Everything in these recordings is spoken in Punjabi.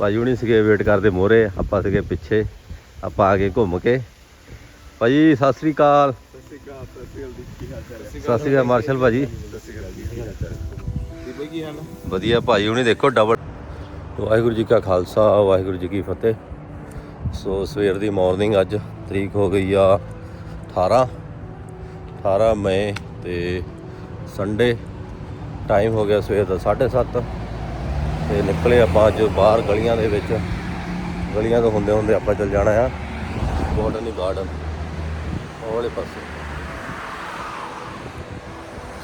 ਭਾਜੀ ਹੁਣੀ ਸੀਗੇ ਵੇਟ ਕਰਦੇ ਮੋਰੇ ਆਪਾਂ ਸੀਗੇ ਪਿੱਛੇ, ਆਪਾਂ ਆ ਗਏ ਘੁੰਮ ਕੇ। ਭਾਜੀ, ਸਤਿ ਸ੍ਰੀ ਅਕਾਲ। ਸਤਿ ਸ੍ਰੀ ਅਕਾਲ, ਮਾਰਸ਼ਲ ਭਾਜੀ। ਵਧੀਆ ਭਾਜੀ, ਹੁਣੀ ਦੇਖੋ ਡਬਲ ਵਾਹਿਗੁਰੂ ਜੀ ਕਾ ਖਾਲਸਾ, ਵਾਹਿਗੁਰੂ ਜੀ ਕੀ ਫਤਿਹ। ਸੋ ਸਵੇਰ ਦੀ ਮਾਰਨਿੰਗ ਅੱਜ, ਤਰੀਕ ਹੋ ਗਈ ਆ 18 18 ਮਈ ਤੇ ਸੰਡੇ ਟਾਈਮ ਹੋ ਗਿਆ ਸਵੇਰ ਦਾ 7:30 ਤੇ ਨਿਕਲੇ ਆਪਾਂ ਅੱਜ ਬਾਹਰ ਗਲੀਆਂ ਦੇ ਵਿੱਚ। ਗਲੀਆਂ ਤੋਂ ਹੁੰਦੇ ਹੁੰਦੇ ਆਪਾਂ ਚੱਲ ਜਾਣਾ ਆ। ਬੋਟਨੀ ਗਾਰਡਨ ਉਹ ਵਾਲੇ ਪਾਸੇ।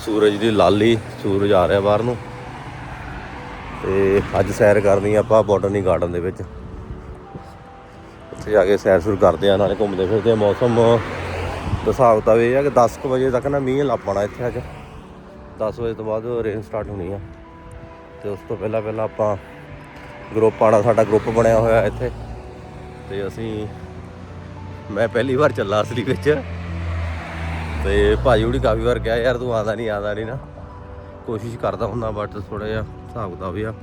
ਸੂਰਜ ਦੀ ਲਾਲੀ ਸੂਰਜ ਆ ਰਿਹਾ ਬਾਹਰ ਨੂੰ। ਤੇ ਅੱਜ ਸੈਰ ਕਰਨੀ ਆਪਾਂ ਬੋਟਨੀ ਗਾਰਡਨ ਦੇ ਵਿੱਚ। ਉੱਥੇ ਜਾ ਕੇ ਸੈਰ ਸੁਰ ਕਰਦੇ ਆ, ਨਾਲੇ ਘੁੰਮਦੇ ਫਿਰਦੇ ਆ। ਮੌਸਮ ਦਾ ਹਿਸਾਬ ਤਾਂ ਇਹ ਆ ਕਿ 10 ਕੁ ਵਜੇ ਤੱਕ ਨਾ ਮੀਂਹ ਲੱਪਣਾ ਇੱਥੇ ਅੱਜ। 10 ਵਜੇ ਤੋਂ ਬਾਅਦ ਰੇਨ ਸਟਾਰਟ ਹੋਣੀ ਆ। ਤੇ ਉਸ ਤੋਂ ਪਹਿਲਾਂ ਪਹਿਲਾਂ ਆਪਾਂ ਗਰੁੱਪ ਆਣਾ, ਸਾਡਾ ਗਰੁੱਪ ਬਣਿਆ ਹੋਇਆ ਇੱਥੇ। ਤੇ ਅਸੀਂ, ਮੈਂ ਪਹਿਲੀ ਵਾਰ ਚੱਲਾ ਅਸਲੀ ਵਿੱਚ। ਤੇ ਭਾਜੀ ਹੁਣੀ ਕਾਫੀ ਵਾਰ ਕਿਹਾ, ਯਾਰ ਤੂੰ ਆਦਾ ਨਹੀਂ ਆਦਾ ਨਹੀਂ ਨਾ। ਕੋਸ਼ਿਸ਼ ਕਰਦਾ ਹੁੰਦਾ ਬਟ ਥੋੜਾ ਜਿਹਾ ਹਿਸਾਬ ਕਿਤਾਬ ਵੀ ਆ।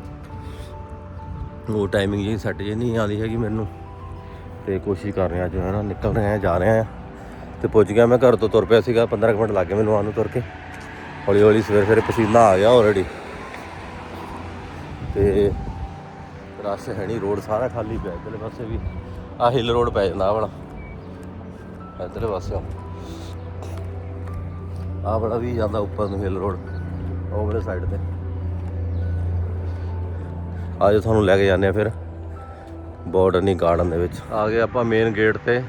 ਉਹ ਟਾਈਮਿੰਗ ਜੀ ਸੈੱਟ ਜੇ ਨਹੀਂ ਆਉਂਦੀ ਹੈਗੀ ਮੈਨੂੰ। ਤੇ ਕੋਸ਼ਿਸ਼ ਕਰ ਰਿਹਾ ਅੱਜ ਹੈ ਨਾ ਨਿਕਲ ਰਹੇ ਆ, ਜਾ ਰਹੇ ਆ। ਤੇ ਪੁੱਜ ਗਿਆ ਮੈਂ ਘਰ ਤੋਂ ਤੁਰ ਪਿਆ ਸੀਗਾ 15 ਕੁ ਮਿੰਟ ਲੱਗ ਗਏ ਮੈਨੂੰ ਆਉਣ ਨੂੰ ਤੁਰ ਕੇ। ਹੌਲੀ ਹੌਲੀ ਸਵੇਰੇ ਸਵੇਰੇ ਪਸੀਨਾ ਆ ਗਿਆ ਆਲਰੇਡੀ ਤੇ ਰਸ਼ ਹੈ ਨਹੀਂ, ਰੋਡ ਸਾਰਾ ਖਾਲੀ ਪਿਆ ਇੱਧਰਲੇ ਪਾਸੇ ਵੀ। ਆ ਹਿੱਲ ਰੋਡ ਪੈ ਜਾਂਦਾ ਆਹ ਵਾਲਾ। ਇੱਧਰਲੇ ਪਾਸੇ ਆ ਬੜਾ ਵੀ ਜਾਂਦਾ ਉੱਪਰ ਨੂੰ ਹਿੱਲ ਰੋਡ ਉਹ ਵਾਲੇ ਸਾਈਡ ਤੇ। ਆਜੋ ਤੁਹਾਨੂੰ ਲੈ ਕੇ ਜਾਂਦੇ ਆ ਫਿਰ, ਬੋਟਨੀ ਗਾਰਡਨ ਦੇ ਵਿੱਚ। ਆ ਗਏ ਆਪਾਂ ਮੇਨ ਗੇਟ ਤੇ,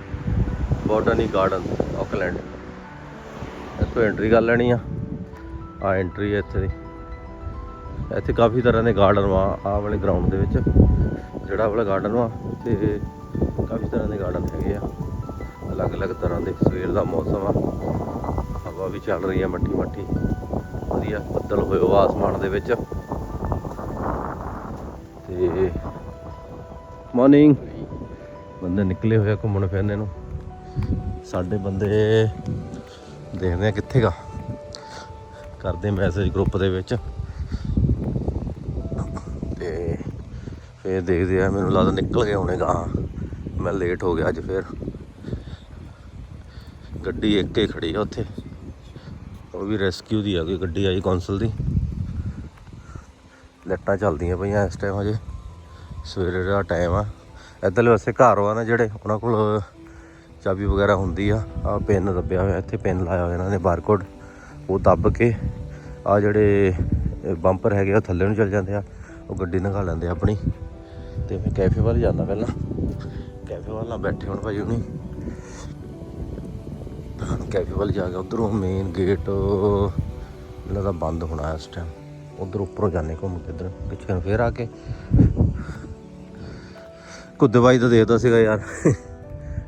ਬੋਟਨੀ ਗਾਰਡਨ ਆਕਲੈਂਡ ਇੱਥੋਂ ਐਂਟਰੀ ਕਰ ਲੈਣੀ ਆ। ਆ ਐਂਟਰੀ ਹੈ ਇੱਥੇ ਦੀ। ਇੱਥੇ ਕਾਫੀ ਤਰ੍ਹਾਂ ਦੇ ਗਾਰਡਨ ਵਾ, ਆਹ ਵਾਲੇ ਗਰਾਊਂਡ ਦੇ ਵਿੱਚ, ਜਿਹੜਾ ਵਾਲਾ ਗਾਰਡਨ ਵਾ ਤੇ ਕਾਫੀ ਤਰ੍ਹਾਂ ਦੇ ਗਾਰਡਨ ਹੈਗੇ ਆ। ਅਲੱਗ-ਅਲੱਗ ਤਰ੍ਹਾਂ ਦੇ, ਸਵੇਰ ਦਾ ਮੌਸਮ ਆ, ਹਵਾ ਵੀ ਚੱਲ ਰਹੀ ਆ ਮੱਠੀ ਮੱਠੀ ਵਧੀਆ ਬੱਦਲ ਹੋਏ ਹੋਏ ਆਸਮਾਨ ਦੇ ਵਿੱਚ। ਤੇ ਮਾਰਨਿੰਗ ਬੰਦੇ ਨਿਕਲੇ ਹੋਏ ਆ ਘੁੰਮਣ ਫਿਰਨੇ ਨੂੰ। ਸਾਡੇ ਬੰਦੇ ਦੇਖਦੇ ਆ ਕਿੱਥੇਗਾ ਕਰਦੇ ਮੈਸੇਜ ਗਰੁੱਪ ਦੇ ਵਿੱਚ। ਫੇਰ ਦੇਖਦੇ ਆ, ਮੈਨੂੰ ਲੱਗਦਾ ਨਿਕਲ ਗਏ ਹੋਣੇ ਗਾਂ ਮੈਂ ਲੇਟ ਹੋ ਗਿਆ ਅੱਜ ਫੇਰ। ਗੱਡੀ ਇੱਕ ਹੀ ਖੜੀ ਆ ਉੱਥੇ। ਉਹ ਵੀ ਰੈਸਕਿਊ ਦੀ ਆ, ਕੋਈ ਗੱਡੀ ਆਈ ਕੌਂਸਲ ਦੀ। ਲੱਟਾਂ ਚੱਲਦੀਆਂ ਪਈਆਂ ਇਸ ਟਾਈਮ ਹਜੇ। ਸਵੇਰੇ ਦਾ ਟਾਈਮ ਆ। ਇੱਧਰਲੇ ਪਾਸੇ ਘਰ ਵਾ ਨਾ ਜਿਹੜੇ, ਉਹਨਾਂ ਕੋਲ ਚਾਬੀ ਵਗੈਰਾ ਹੁੰਦੀ ਆ। ਆ ਪਿੰਨ ਦੱਬਿਆ ਹੋਇਆ, ਇੱਥੇ ਪਿੰਨ ਲਾਇਆ ਹੋਇਆ ਇਹਨਾਂ ਨੇ ਬਾਰਕੋਡ ਉਹ ਦੱਬ ਕੇ ਆ ਜਿਹੜੇ ਬੰਪਰ ਹੈਗੇ ਆ ਥੱਲੇ ਨੂੰ ਚਲ ਜਾਂਦੇ ਆ। ਉਹ ਗੱਡੀ ਨਗਾ ਲੈਂਦੇ ਆਪਣੀ। ਤੇ ਮੈਂ ਕੈਫੇ ਵੱਲ ਜਾਂਦਾ ਪਹਿਲਾਂ। ਕੈਫੇ ਵੱਲ ਨਾ ਬੈਠੇ ਹੁਣ ਭਾਈ ਹੁਣੀ। ਕੈਫੇ ਵੱਲ ਜਾ ਕੇ ਉਧਰੋਂ ਮੇਨ ਗੇਟ ਇਹਨਾਂ ਬੰਦ ਹੋਣਾ ਇਸ ਟਾਈਮ ਉਧਰ ਉੱਪਰੋਂ ਜਾਣੇ ਘੁੰਮ ਕੇ ਇਧਰ, ਪਿੱਛੇ ਨੂੰ ਫੇਰ ਆ ਕੇ। ਕੁੱਦੇ ਬਾਈ ਤਾਂ ਦੇਖਦਾ ਸੀਗਾ ਯਾਰ।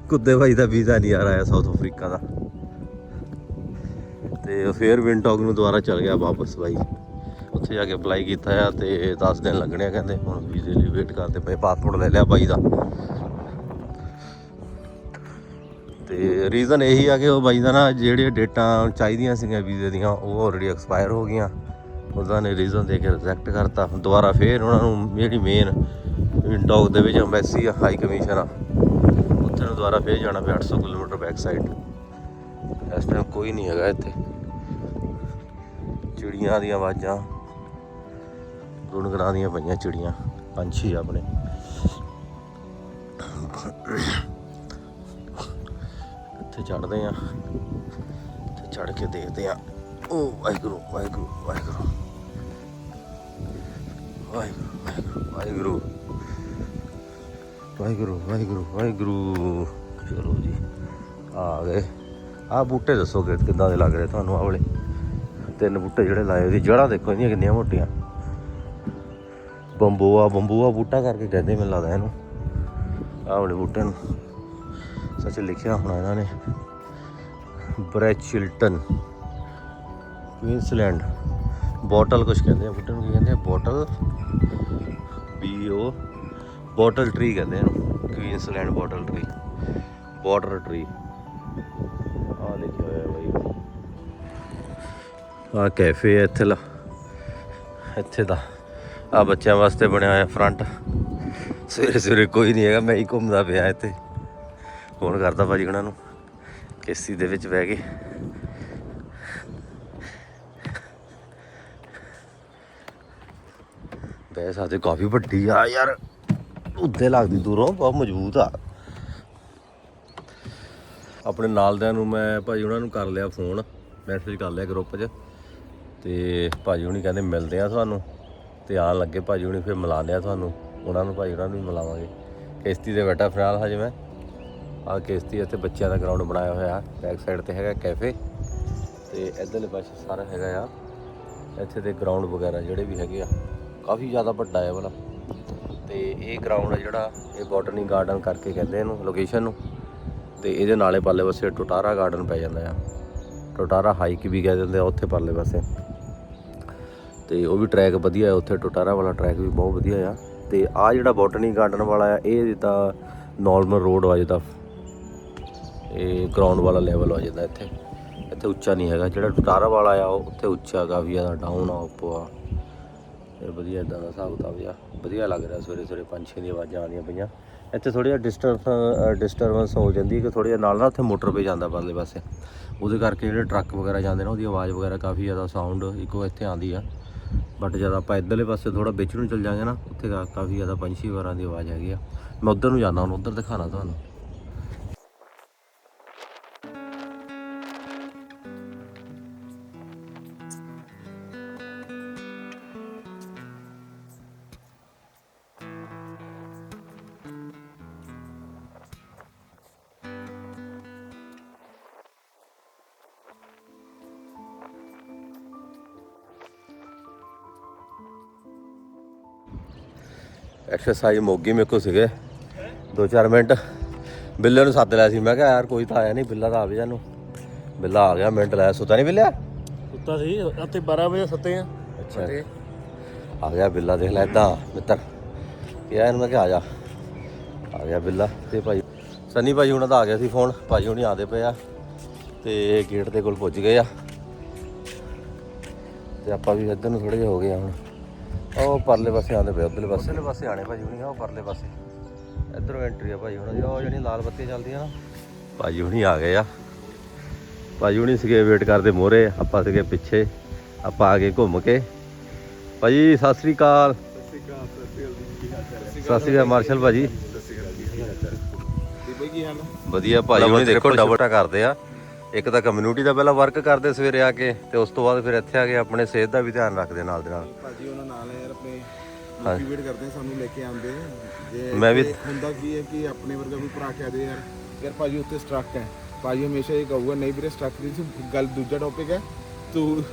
ਕੁੱਦੇ ਬਾਈ ਦਾ ਵੀਜ਼ਾ ਨਹੀਂ ਆ ਰਿਹਾ ਸਾਊਥ ਅਫਰੀਕਾ ਦਾ। ਤੇ ਫੇਰ ਵਿੰਟੌਕ ਨੂੰ ਦੁਬਾਰਾ ਚਲ ਗਿਆ ਵਾਪਸ ਭਾਈ ਉੱਥੇ ਜਾ ਕੇ ਅਪਲਾਈ ਕੀਤਾ ਆ ਤੇ 10 ਦਿਨ ਲੱਗਣੇ ਆ ਕਹਿੰਦੇ। ਹੁਣ ਵੀਜ਼ੇ ਲਈ ਵੇਟ ਕਰਦੇ ਪਏ ਪਾਸਪੋਰਟ ਲੈ ਲਿਆ ਬਾਈ ਦਾ। ਤੇ ਰੀਜ਼ਨ ਇਹੀ ਆ ਕਿ ਉਹ ਬਾਈ ਦਾ ਨਾ ਜਿਹੜੀਆਂ ਡੇਟਾਂ ਚਾਹੀਦੀਆਂ ਸੀਗੀਆਂ ਵੀਜ਼ੇ ਦੀਆਂ, ਉਹ ਆਲਰੇਡੀ ਐਕਸਪਾਇਰ ਹੋ ਗਈਆਂ। ਉਹਨਾਂ ਨੇ ਰੀਜ਼ਨ ਦੇ ਕੇ ਰਿਜੈਕਟ ਕਰਤਾ। ਦੁਬਾਰਾ ਫੇਰ ਉਹਨਾਂ ਨੂੰ ਜਿਹੜੀ ਮੇਨ ਵਿੰਟੌਕ ਦੇ ਵਿੱਚ ਐਮਬੈਸੀ ਆ ਹਾਈ ਕਮਿਸ਼ਨ ਆ। ਉੱਥੇ ਨੂੰ ਦੁਬਾਰਾ ਫੇਰ ਜਾਣਾ ਪਿਆ 800 ਕਿਲੋਮੀਟਰ ਬੈਕ ਸਾਈਡ ਇਸ ਟਾਈਮ ਕੋਈ ਨਹੀਂ ਹੈਗਾ ਇੱਥੇ। ਚਿੜੀਆਂ ਦੀਆਂ ਆਵਾਜ਼ਾਂ। ਗੁਣਗੁਣਾ ਦੀਆਂ ਪਈਆਂ ਚਿੜੀਆਂ। ਪੰਛੀ ਆਪਣੇ। ਇੱਥੇ ਚੜਦੇ ਆ ਤੇ ਚੜ ਕੇ ਦੇਖਦੇ ਆ ਓ ਵਾਹਿਗੁਰੂ ਵਾਹਿਗੁਰੂ ਵਾਹਿਗੁਰੂ। ਵਾਹਿਗੁਰੂ ਵਾਹਿਗੁਰੂ ਵਾਹਿਗੁਰੂ। ਵਾਹਿਗੁਰੂ ਵਾਹਿਗੁਰੂ ਚਲੋ ਜੀ, ਆ ਗਏ। ਆ ਬੂਟੇ ਦੱਸੋ ਕਿ ਕਿੱਦਾਂ ਦੇ ਲੱਗ ਰਹੇ ਤੁਹਾਨੂੰ ਆ ਤਿੰਨ ਬੂਟੇ ਜਿਹੜੇ ਲਾਏ ਉਹਦੀ ਜੜ੍ਹਾਂ ਦੇਖੋ ਇਹਦੀਆਂ ਕਿੰਨੀਆਂ ਮੋਟੀਆਂ। ਬੰਬੂਆ ਬੰਬੂਆ ਬੂਟਾ ਕਰਕੇ ਕਹਿੰਦੇ ਮੈਨੂੰ ਲੱਗਦਾ ਇਹਨੂੰ। ਆਹ ਵਾਲੇ ਬੂਟੇ ਨੂੰ। ਸੱਚ ਲਿਖਿਆ ਹੋਣਾ ਇਹਨਾਂ ਨੇ। ਬ੍ਰੈਚਿਲਟਨ, ਕੁਇਨਸਲੈਂਡ। ਬੋਟਲ ਕੁਝ ਕਹਿੰਦੇ ਆ ਬੂਟੇ ਨੂੰ ਕੀ ਕਹਿੰਦੇ ਆ? Bottle B O bottle tree ਕਹਿੰਦੇ ਆ ਇਹਨੂੰ। Queensland bottle tree water tree ਆ ਲਿਖਿਆ ਹੋਇਆ ਬਾਈ। ਆ ਕੈਫੇ ਹੈ ਇੱਥੇ ਲਾ। ਇੱਥੇ ਦਾ। ਆ ਬੱਚਿਆਂ ਵਾਸਤੇ ਬਣਿਆ ਹੋਇਆ ਫਰੰਟ ਸਵੇਰੇ ਸਵੇਰੇ ਕੋਈ ਨਹੀਂ ਹੈਗਾ, ਮੈਂ ਹੀ ਘੁੰਮਦਾ ਪਿਆ ਇੱਥੇ। ਫੋਨ ਕਰਦਾ ਭਾਜੀ ਉਹਨਾਂ ਨੂੰ ਕਿਸ਼ਤੀ ਦੇ ਵਿੱਚ ਬਹਿ ਕੇ ਬਹਿ ਸਕਦੇ, ਕਾਫੀ ਵੱਡੀ ਆ ਯਾਰ। ਉੱਤੇ ਲੱਗਦੀ ਦੂਰੋਂ, ਬਹੁਤ ਮਜ਼ਬੂਤ ਆ। ਆਪਣੇ ਨਾਲਦਿਆਂ ਨੂੰ ਮੈਂ ਭਾਜੀ ਉਹਨਾਂ ਨੂੰ ਕਰ ਲਿਆ ਫੋਨ ਮੈਸੇਜ ਕਰ ਲਿਆ ਗਰੁੱਪ 'ਚ। ਤੇ ਭਾਜੀ ਹੁਣੀ ਕਹਿੰਦੇ ਮਿਲਦੇ ਆ ਤੁਹਾਨੂੰ। ਤੇ ਆਣ ਲੱਗੇ ਭਾਜੀ ਹੁਣੀ ਫਿਰ ਮਿਲਾਉਂਦੇ ਆ ਤੁਹਾਨੂੰ। ਉਹਨਾਂ ਨੂੰ ਭਾਜੀ ਉਹਨਾਂ ਨੂੰ ਵੀ ਮਿਲਾਵਾਂਗੇ। ਕਿਸ਼ਤੀ ਤੇ ਬੈਠਾ ਫਿਲਹਾਲ ਹਜੇ ਮੈਂ। ਆ ਕਿਸ਼ਤੀ ਇੱਥੇ ਬੱਚਿਆਂ ਦਾ ਗਰਾਊਂਡ ਬਣਾਇਆ ਹੋਇਆ। ਬੈਕ ਸਾਈਡ ਤੇ ਹੈਗਾ ਕੈਫੇ ਤੇ ਇਧਰਲੇ ਪਾਸੇ ਸਾਰਾ ਹੈਗਾ ਆ। ਇੱਥੇ ਦੇ ਗਰਾਊਂਡ ਵਗੈਰਾ ਜਿਹੜੇ ਵੀ ਹੈਗੇ ਆ। ਕਾਫੀ ਜ਼ਿਆਦਾ ਵੱਡਾ ਹੈ ਵਾਲਾ। ਤੇ ਇਹ ਗਰਾਊਂਡ ਹੈ ਜਿਹੜਾ, ਇਹ ਬੋਟਨੀ ਗਾਰਡਨ ਕਰਕੇ ਕਹਿੰਦੇ ਇਹਨੂੰ ਲੋਕੇਸ਼ਨ ਨੂੰ। ਤੇ ਇਹਦੇ ਨਾਲੇ ਪਾਲੇ ਪਾਸੇ ਟੋਟਾਰਾ ਗਾਰਡਨ ਪੈ ਜਾਂਦਾ ਆ। ਟੋਟਾਰਾ ਹਾਈਕ ਵੀ ਕਹਿ ਦਿੰਦੇ ਆ, ਉੱਥੇ ਪਰਲੇ ਪਾਸੇ। ਤੇ ਉਹ ਵੀ ਟਰੈਕ ਵਧੀਆ ਹੈ, ਉੱਥੇ ਟੋਟਾਰਾ ਵਾਲਾ ਟਰੈਕ ਵੀ ਬਹੁਤ ਵਧੀਆ ਆ। ਤੇ ਆ ਜਿਹੜਾ ਬੋਟਨੀ ਗਾਰਡਨ ਵਾਲਾ ਆ, ਇਹ ਤਾਂ ਨਾਰਮਲ ਰੋਡ ਆ ਜਿੱਦਾਂ ਇਹ ਗਰਾਊਂਡ ਵਾਲਾ ਲੈਵਲ ਹੋ ਜਾਂਦਾ ਇੱਥੇ। ਇੱਥੇ ਉੱਚਾ ਨਹੀਂ ਹੈਗਾ, ਜਿਹੜਾ ਟੋਟਾਰਾ ਵਾਲਾ ਆ, ਉਹ ਉੱਥੇ ਉੱਚਾ ਕਾਫੀ ਜ਼ਿਆਦਾ ਡਾਊਨ ਆ, ਉੱਪਰ ਆ। ਇਹ ਵਧੀਆ ਇਦਾਂ ਦਾ ਹਿਸਾਬ ਕਿਤਾਬ ਆ। ਵਧੀਆ ਲੱਗ ਰਿਹਾ ਸਵੇਰੇ ਸਵੇਰੇ ਪੰਛੀਆਂ ਦੀ ਆਵਾਜ਼ਾਂ ਆਉਂਦੀਆਂ ਪਈਆਂ। ਇੱਥੇ ਥੋੜੀ ਜਿਹਾ ਡਿਸਟਰਬ ਡਿਸਟਰਬੈਂਸ ਹੋ ਜਾਂਦੀ ਹੈ ਕਿ ਥੋੜੀ ਜਿਹਾ ਨਾਲ ਨਾਲ ਉੱਥੇ ਮੋਟਰ ਪੇ ਜਾਂਦਾ ਪਰਲੇ ਪਾਸੇ। ਉਹਦੇ ਕਰਕੇ ਜਿਹੜੇ ਟਰੱਕ ਵਗੈਰਾ ਜਾਂਦੇ ਨੇ, ਉਹਦੀ ਆਵਾਜ਼ ਵਗੈਰਾ ਕਾਫੀ ਜ਼ਿਆਦਾ ਸਾਊਂਡ ਇੱਕੋ ਇੱਥੇ ਆਉਂਦੀ ਆ। ਬਟ ਜਦ ਆਪਾਂ ਇੱਧਰਲੇ ਪਾਸੇ ਥੋੜਾ ਵਿੱਚ ਨੂੰ ਚੱਲ ਜਾਾਂਗੇ ਨਾ, ਉੱਥੇ ਕਾਫੀ ਜ਼ਿਆਦਾ ਪੰਛੀ ਵਾਰਾਂ ਦੀ ਆਵਾਜ਼ ਹੈਗੀ ਆ। ਮੈਂ ਉੱਧਰ ਨੂੰ ਜਾਂਦਾ, ਹੁਣ ਉੱਧਰ ਦਿਖਾਣਾ ਤੁਹਾਨੂੰ। ਐਕਸਰਸਾਈਜ਼ ਮੋਗੀ ਮੇਰੇ ਕੋ ਸੀਗੇ। 2-4 ਮਿੰਟ। ਬਿੱਲੇ ਨੂੰ ਸੱਦ ਲਿਆ ਸੀ। ਮੈਂ ਕਿਹਾ ਯਾਰ ਕੋਈ ਤਾਂ ਆਇਆ ਨਹੀਂ ਬਿੱਲਾ ਤਾਂ ਆਵੇ ਜਾਨੂੰ ਬਿੱਲਾ ਆ ਗਿਆ ਮਿੰਟ ਲਾਇਆ ਸੁੱਤਾ ਨਹੀਂ ਬਿੱਲਿਆ? ਸੁੱਤਾ ਸੀ। ਉੱਥੇ 12 ਵਜੇ ਸੁੱਤੇ ਆ। ਅੱਛਾ। ਆ ਗਿਆ ਬਿੱਲਾ ਦੇਖ ਲੈ ਏਦਾਂ ਮਿੱਤਰ। ਕਿਹਾ ਇਹਨੂੰ ਮੈਂ ਕਿਹਾ ਆ ਜਾ। ਆ ਗਿਆ ਬਿੱਲਾ। ਤੇ ਭਾਈ ਸਨੀ ਭਾਈ ਹੁਣਾਂ ਦਾ ਆ ਗਿਆ ਸੀ ਫੋਨ। ਭਾਈ ਹੁਣੀ ਆਦੇ ਪਏ ਆ। ਤੇ ਗੇਟ ਦੇ ਕੋਲ ਪੁੱਜ ਗਏ ਆ। ਤੇ ਆਪਾਂ ਵੀ ਇੱਧਰ ਨੂੰ ਥੋੜੇ ਜਿਹਾ ਹੋ ਗਏ ਹੁਣ। ਉਹ ਪਰਲੇ ਪਾਸੇ ਆਉਂਦੇ ਪਏ ਉਧਰਲੇ ਪਾਸੇ। ਉਧਰਲੇ ਪਾਸੇ ਆਣੇ ਭਾਈ ਹੁਣੀ ਆ ਉਹ ਪਰਲੇ ਪਾਸੇ। ਇੱਧਰੋਂ ਐਂਟਰੀ ਆ ਭਾਈ ਹੁਣਾਂ ਦੀ ਉਹ ਜਿਹੜੀ ਲਾਲ ਬੱਤੀ ਚੱਲਦੀਆਂ ਨਾ। ਭਾਈ ਹੁਣੀ ਆ ਗਏ ਆ। ਭਾਈ ਹੁਣੀ ਸੀਗੇ ਵੇਟ ਕਰਦੇ ਮੋਰੇ ਆਪਾਂ ਸੀਗੇ ਪਿੱਛੇ ਆਪਾਂ ਆ ਗਏ ਘੁੰਮ ਕੇ। ਭਾਜੀ ਸਤਿ ਸ੍ਰੀ ਅਕਾਲ। ਸਤਿ ਸ੍ਰੀ ਅਕਾਲ ਮਾਰਸ਼ਲ ਭਾਜੀ। ਬਈ ਕੀ ਹਾਲ ਵਧੀਆ ਭਾਜੀ ਹੁਣੀ ਦੇਖੋ ਡਬਲ ਟਾ ਕਰਦੇ ਆ। ਇੱਕ ਤਾਂ ਕਮਿਊਨਿਟੀ ਦਾ ਪਹਿਲਾਂ ਵਰਕ ਕਰਦੇ ਸਵੇਰੇ ਆ ਕੇ ਤੇ ਉਸ ਤੋਂ ਬਾਅਦ ਫਿਰ ਇੱਥੇ ਆ ਕੇ ਆਪਣੇ ਸਿਹਤ ਦਾ ਵੀ ਧਿਆਨ ਰੱਖਦੇ ਨਾਲ ਦੇ ਨਾਲ। ਭਾਜੀ ਮੋਟੀਵੇਟ ਕਰਦੇ ਆ, ਸਾਨੂੰ ਲੈ ਕੇ ਆਉਂਦੇ ਆ। ਜੇ ਮੈਂ ਵੀ- ਤੇ ਹੁੰਦਾ ਕੀ ਹੈ ਕਿ ਆਪਣੇ ਵਰਗਾ ਕੋਈ ਭਰਾ ਕਹਿ ਦੇ ਯਾਰ ਯਾਰ ਭਾਜੀ ਉੱਤੇ ਸਟਰਕ ਹੈ। ਭਾਜੀ ਹਮੇਸ਼ਾ ਇਹ ਕਹੂਗਾ ਨਹੀਂ ਵੀਰੇ ਸਟਰਕ ਦੀ ਸੀ, ਗੱਲ ਦੂਜਾ ਟੌਪਿਕ ਹੈ। ਤੂੰ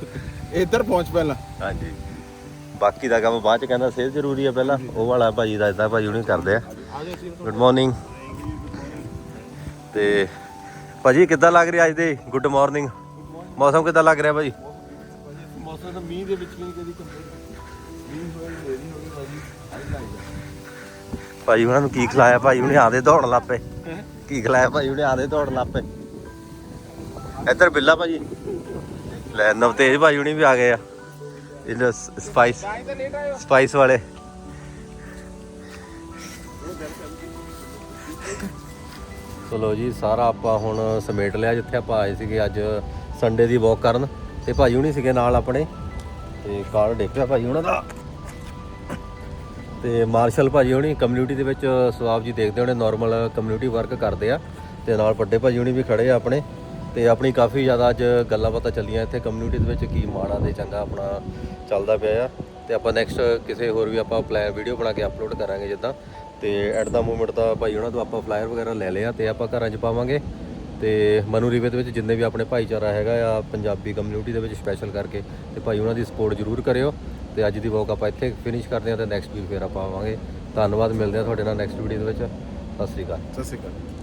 ਇੱਧਰ ਪਹੁੰਚ ਪਹਿਲਾਂ। ਹਾਂਜੀ। ਬਾਕੀ ਦਾ ਕੰਮ ਬਾਅਦ ਚ ਕਹਿੰਦਾ ਸਿਹਤ ਜ਼ਰੂਰੀ ਆ ਪਹਿਲਾਂ। ਉਹ ਵਾਲਾ ਭਾਜੀ ਦਾ ਇਦਾਂ ਭਾਜੀ ਹੁਣੀ ਕਰਦੇ ਆ। ਆ ਜਾਓ ਅਸੀਂ ਗੁੱਡ ਮਾਰਨਿੰਗ ਤੇ ਭਾਜੀ ਕਿੱਦਾਂ ਲੱਗ ਰਿਹਾ ਅੱਜ ਦੇ? ਗੁੱਡ ਮਾਰਨਿੰਗ ਮੌਸਮ ਕਿੱਦਾਂ ਲੱਗ ਰਿਹਾ ਭਾਜੀ? ਭਾਜੀ ਮੌਸਮ ਤਾਂ ਮੀਂਹ ਦੇ ਵਿੱਚ ਵੀ ਨਹੀਂ ਕਦੀ ਕੰਪੇਅਰ ਭਾਜੀ ਉਹਨਾਂ ਨੂੰ ਕੀ ਖਿਲਾਇਆ? ਭਾਜੀ ਹੁਣੇ ਆਦੇ ਦੌੜਨ ਲੱਪੇ ਕੀ ਖਿਲਾਇਆ ਭਾਜੀ ਹੁਣੇ ਆਦੇ ਦੌੜਨ ਲੱਪੇ ਇੱਧਰ ਬਿੱਲਾ ਭਾਜੀ ਲੈ ਨਵਤੇਜ ਭਾਜੀ ਹੁਣੀ ਵੀ ਆ ਗਏ ਆ। ਇਹਨਾਂ ਸਪਾਈਸ ਸਪਾਈਸ ਵਾਲੇ। ਚਲੋ ਜੀ ਸਾਰਾ ਆਪਾਂ ਹੁਣ ਸਮੇਟ ਲਿਆ ਜਿੱਥੇ ਆਪਾਂ ਆਏ ਸੀਗੇ ਅੱਜ ਸੰਡੇ ਦੀ ਵਾਕ ਕਰਨ। ਤੇ ਭਾਜੀ ਹੁਣੀ ਸੀਗੇ ਨਾਲ ਆਪਣੇ। ਤੇ ਕਾਰ ਡੇਪਿਆ ਭਾਜੀ ਹੁਣਾਂ ਦਾ। ਤੇ ਮਾਰਸ਼ਲ ਭਾਜੀ ਹੋਣੀ ਕਮਿਊਨਿਟੀ ਦੇ ਵਿੱਚ ਸਵਾਬ ਜੀ ਦੇਖਦੇ ਹੋਣੇ ਨਾਰਮਲ ਕਮਿਊਨਿਟੀ ਵਰਕ ਕਰਦੇ ਆ ਤੇ ਨਾਲ ਵੱਡੇ ਭਾਜੀ ਹੋਣੀ ਵੀ ਖੜੇ ਆ ਆਪਣੇ ਤੇ ਆਪਣੀ ਕਾਫੀ ਜ਼ਿਆਦਾ ਅੱਜ ਗੱਲਾਂ ਬਾਤਾਂ ਚੱਲੀਆਂ ਇੱਥੇ ਕਮਿਊਨਿਟੀ ਦੇ ਵਿੱਚ ਕੀ ਮਾੜਾ ਤੇ ਚੰਗਾ ਆਪਣਾ ਚੱਲਦਾ ਪਿਆ ਆ ਤੇ ਆਪਾਂ ਨੈਕਸਟ ਕਿਸੇ ਹੋਰ ਵੀ ਆਪਾਂ ਪਲਾਨ ਵੀਡੀਓ ਬਣਾ ਕੇ ਅਪਲੋਡ ਕਰਾਂਗੇ ਜਿੱਦਾਂ ਤੇ ਐਟ ਦਾ ਮੂਮੈਂਟ ਤਾਂ ਭਾਈ ਉਹਨਾਂ ਤੋਂ ਆਪਾਂ ਫਲਾਇਰ ਵਗੈਰਾ ਲੈ ਲਿਆ ਤੇ ਆਪਾਂ ਘਰਾਂ 'ਚ ਪਾਵਾਂਗੇ ਤੇ ਮਨੂ ਰੀਵੇ ਦੇ ਵਿੱਚ ਜਿੰਨੇ ਵੀ ਆਪਣੇ ਭਾਈਚਾਰਾ ਹੈਗਾ ਆ ਪੰਜਾਬੀ ਕਮਿਊਨਿਟੀ ਦੇ ਵਿੱਚ ਸਪੈਸ਼ਲ ਕਰਕੇ ਤੇ ਭਾਈ ਉਹਨਾਂ ਦੀ ਸਪੋਰਟ ਜ਼ਰੂਰ ਕਰਿਓ। ਤੇ ਅੱਜ ਦੀ ਵਲੌਗ ਆਪਾਂ ਇੱਥੇ ਫਿਨਿਸ਼ ਕਰਦੇ ਹਾਂ ਤੇ ਨੈਕਸਟ ਵੀਕ ਫੇਰ ਆਪਾਂ ਆਵਾਂਗੇ। ਧੰਨਵਾਦ, ਮਿਲਦੇ ਹਾਂ ਤੁਹਾਡੇ ਨਾਲ ਨੈਕਸਟ ਵੀਡੀਓ ਦੇ ਵਿੱਚ। ਸਤਿ ਸ੍ਰੀ ਅਕਾਲ। ਸਤਿ ਸ਼੍ਰੀ ਅਕਾਲ।